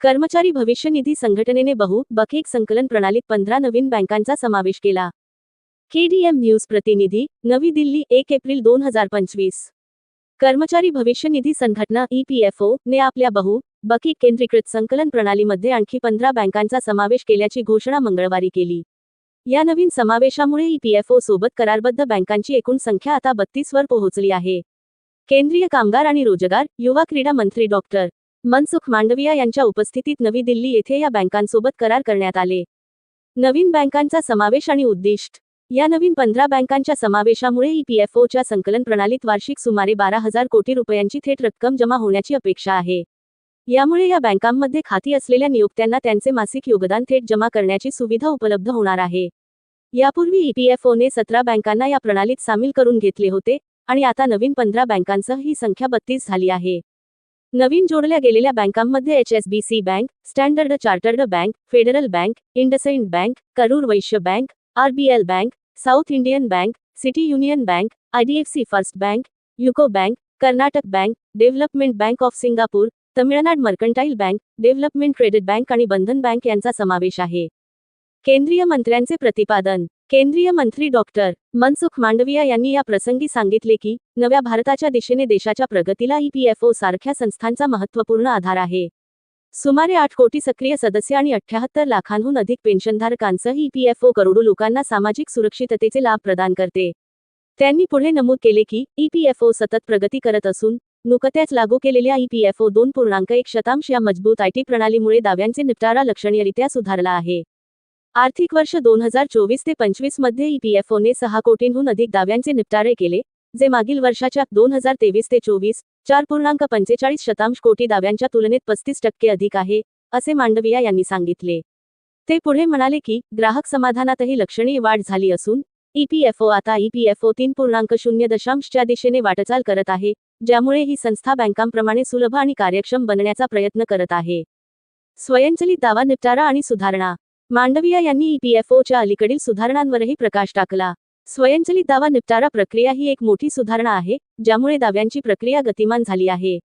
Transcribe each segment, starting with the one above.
कर्मचारी भविष्य निधी संघटनेने बहु बखेक संकलन प्रणालीत पंधरा नवीन बँकांचा समावेश केला. केडीएम न्यूज प्रतिनिधी नवी दिल्ली एक एप्रिल दोन हजार पंचवीस. कर्मचारी भविष्य निधी संघटना ईपीएफओ ने आपल्या बहु बकी केंद्रीकृत संकलन प्रणालीमध्ये आणखी पंधरा बँकांचा समावेश केल्याची घोषणा मंगळवारी केली. या नवीन समावेशामुळे ईपीएफओ सोबत करारबद्ध बँकांची एकूण संख्या आता बत्तीस वर पोहोचली आहे. केंद्रीय कामगार आणि रोजगार युवा क्रीडा मंत्री डॉक्टर मनसुख मांडविया यांच्या उपस्थितीत नवी दिल्ली येथे या बँकांसोबत करार करण्यात आले. नवीन बँकांचा समावेश आणि उद्दिष्ट. या नवीन पंधरा बँकांच्या समावेशामुळे ईपीएफओच्या संकलन प्रणालीत वार्षिक सुमारे बारा हजार कोटी रुपयांची थेट रक्कम जमा होण्याची अपेक्षा आहे. यामुळे या बँकांमध्ये खाती असलेल्या नियुक्त्यांना त्यांचे मासिक योगदान थेट जमा करण्याची सुविधा उपलब्ध होणार आहे. यापूर्वी ईपीएफओने सतरा बँकांना या प्रणालीत सामील करून घेतले होते आणि आता नवीन पंधरा बँकांसह ही संख्या बत्तीस झाली आहे. नवीन जोडल्या गेलेल्या बँकांमध्ये H S B C Bank Standard Chartered Bank Federal Bank IndusInd Bank Karur Vysya Bank RBL Bank South Indian Bank City Union Bank IDFC First Bank UCO Bank Karnataka Bank Development Bank of Singapore Tamilnad Mercantile Bank Development Credit Bank आणि Bandhan bank यांचा समावेश आहे. केंद्रीय मंत्र्यांचे प्रतिपादन. केंद्रीय मंत्री doctor Mansukh Mandaviya यांनी या प्रसंगी सांगितले की नव्या भारताच्या दिशेने देशाच्या प्रगतीला ईपीएफओ सारख्या संस्थांचा महत्त्वपूर्ण आधार आहे. सुमारे आठ कोटी सक्रिय सदस्य आणि अठ्याहत्तर लाखांहून अधिक पेन्शनधारकांसह ईपीएफओ करोडो लोकांना सामाजिक सुरक्षिततेचे लाभ प्रदान करते. त्यांनी पुढे नमूद केले की ईपीएफओ सतत प्रगती करत असून नुकत्याच लागू केलेल्या ईपीएफओ दोन पूर्णांक एक शतांश या मजबूत आयटी प्रणालीमुळे दाव्यांचे निपटारा लक्षणीयरित्या सुधारला आहे. आर्थिक वर्ष दोन हजार चोवीस ते पंचवीसमध्ये ईपीएफओने सहा कोटींहून अधिक दाव्यांचे निपटारे केले जे मागील वर्षाच्या दोन हजार तेवीस ते चोवीस चार पूर्णांक पंचेचाळीस शतांश कोटी दाव्यांच्या तुलनेत पस्तीस टक्के अधिक आहे असे मांडविया यांनी सांगितले. ते पुढे म्हणाले की ग्राहक समाधानातही लक्षणीय वाढ झाली असून ईपीएफओ आता ईपीएफओ तीन पूर्णांक शून्य दशांशच्या दिशेने वाटचाल करत आहे ज्यामुळे ही संस्था बँकांप्रमाणे सुलभ आणि कार्यक्षम बनण्याचा प्रयत्न करत आहे. स्वयंचलित दावा निपटारा आणि सुधारणा मांडविया यांनी ईपीएफओच्या अलीकडील सुधारणांवरही प्रकाश टाकला. स्वयंचलित दावा निपटारा प्रक्रिया ही एक मोठी सुधारणा आहे ज्यामुळे दाव्यांची प्रक्रिया गतिमान झाली आहे.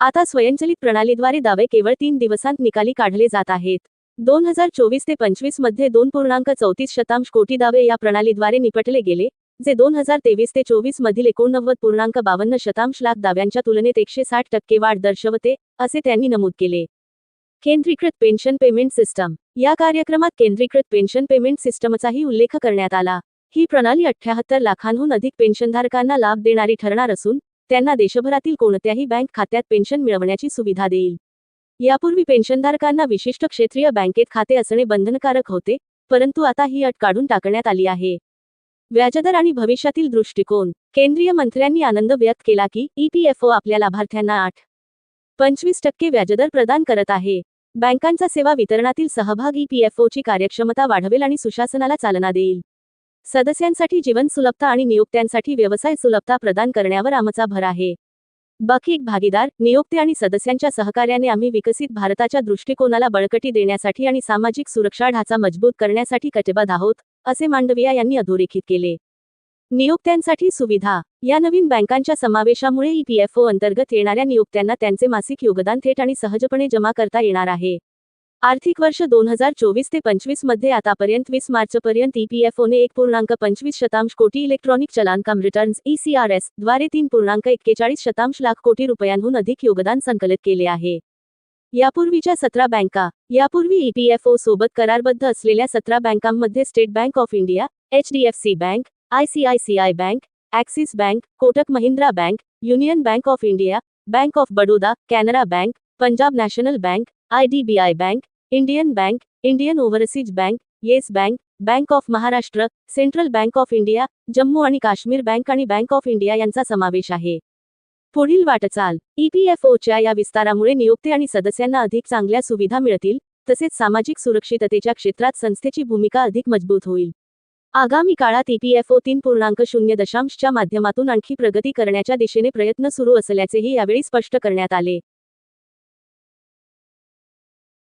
आता स्वयंचलित प्रणालीद्वारे दावे केवळ तीन दिवसांत निकाली काढले जात आहेत. दोन हजार चोवीस ते पंचवीसमध्ये दोन पूर्णांक चौतीस शतांश कोटी दावे या प्रणालीद्वारे निपटले गेले जे दोन हजार तेवीस ते चोवीस मधील एकोणनव्वद पूर्णांक बावन्न शतांश लाख दाव्यांच्या तुलनेत एकशे साठ टक्के वाढ दर्शवते असे त्यांनी नमूद केले. केंद्रीकृत पेन्शन पेमेंट सिस्टम. या कार्यक्रमात केंद्रीकृत पेन्शन पेमेंट सिस्टमचाही उल्लेख करण्यात आला. ही प्रणाली अठ्याहत्तर लाखांहून अधिक पेन्शनधारकांना लाभ देणारी ठरणार असून त्यांना देशभरातील कोणत्याही बँक खात्यात पेन्शन मिळवण्याची सुविधा देईल. यापूर्वी पेन्शनधारकांना विशिष्ट क्षेत्रीय बँकेत खाते असणे बंधनकारक होते परंतु आता ही अट काढून टाकण्यात आली आहे. व्याजदर आणि भविष्यातील दृष्टिकोन. केंद्रीय मंत्र्यांनी आनंद व्यक्त केला की ईपीएफओ आपल्या लाभार्थ्यांना आठ. पंचवीस टक्के व्याजदर प्रदान करत आहे. बँकांचा सेवा वितरणातील सहभाग ईपीएफओची कार्यक्षमता वाढवेल आणि सुशासनाला चालना देईल. सदस्यांसाठी जीवन सुलभता आणि नियुक्त्यांसाठी व्यवसाय सुलभता प्रदान करण्यावर आमचा भर आहे. बखीक भागीदार नियोक्ते आणि सदस्यांच्या सहकार्याने आम्ही विकसित भारताच्या दृष्टिकोनाला बळकटी देण्यासाठी आणि सामाजिक सुरक्षा ढाचा मजबूत करण्यासाठी कटिबद्ध आहोत असे मांडविया यांनी अधोरेखित केले. नियोक्त्यांसाठी सुविधा. या नवीन बँकांच्या समावेशामुळे ईपीएफओ अंतर्गत येणाऱ्या नियोक्त्यांना त्यांचे मासिक योगदान थेट आणि सहजपणे जमा करता येणार आहे. आर्थिक वर्ष दोन हजार चोवीस ते पंचवीसमध्ये आतापर्यंत वीस मार्चपर्यंत ईपीएफओने एक पूर्णांक पंचवीस शतांश कोटी इलेक्ट्रॉनिक चलानकाम रिटर्न्स ईसीआरएसद्वारे तीन पूर्णांक एक्केचाळीस शतांश लाख कोटी रुपयांहून अधिक योगदान संकलित केले आहे. यापूर्वीच्या सतरा बँका. यापूर्वी ईपीएफओ सोबत करारबद्ध असलेल्या सतरा बँकांमध्ये State Bank of India HDFC Bank ICICI Bank Axis Bank Kotak Mahindra Bank Union Bank of India Bank of Baroda Canara Bank Punjab National Bank IDBI Bank Indian Bank Indian Overseas Bank Yes Bank Bank of Maharashtra Central Bank of India Jammu आणि Kashmir Bank आणि Bank of India यांचा समावेश आहे. पुढील वाटचाल. ईपीएफओच्या या विस्तारामुळे नियुक्ती आणि सदस्यांना अधिक चांगल्या सुविधा मिळतील तसेच सामाजिक सुरक्षिततेच्या क्षेत्रात संस्थेची भूमिका अधिक मजबूत होईल. आगामी काळात ईपीएफओ तीन पूर्णांक शून्य दशांशच्या माध्यमातून आणखी प्रगती करण्याच्या दिशेने प्रयत्न सुरू असल्याचेही यावेळी स्पष्ट करण्यात आले.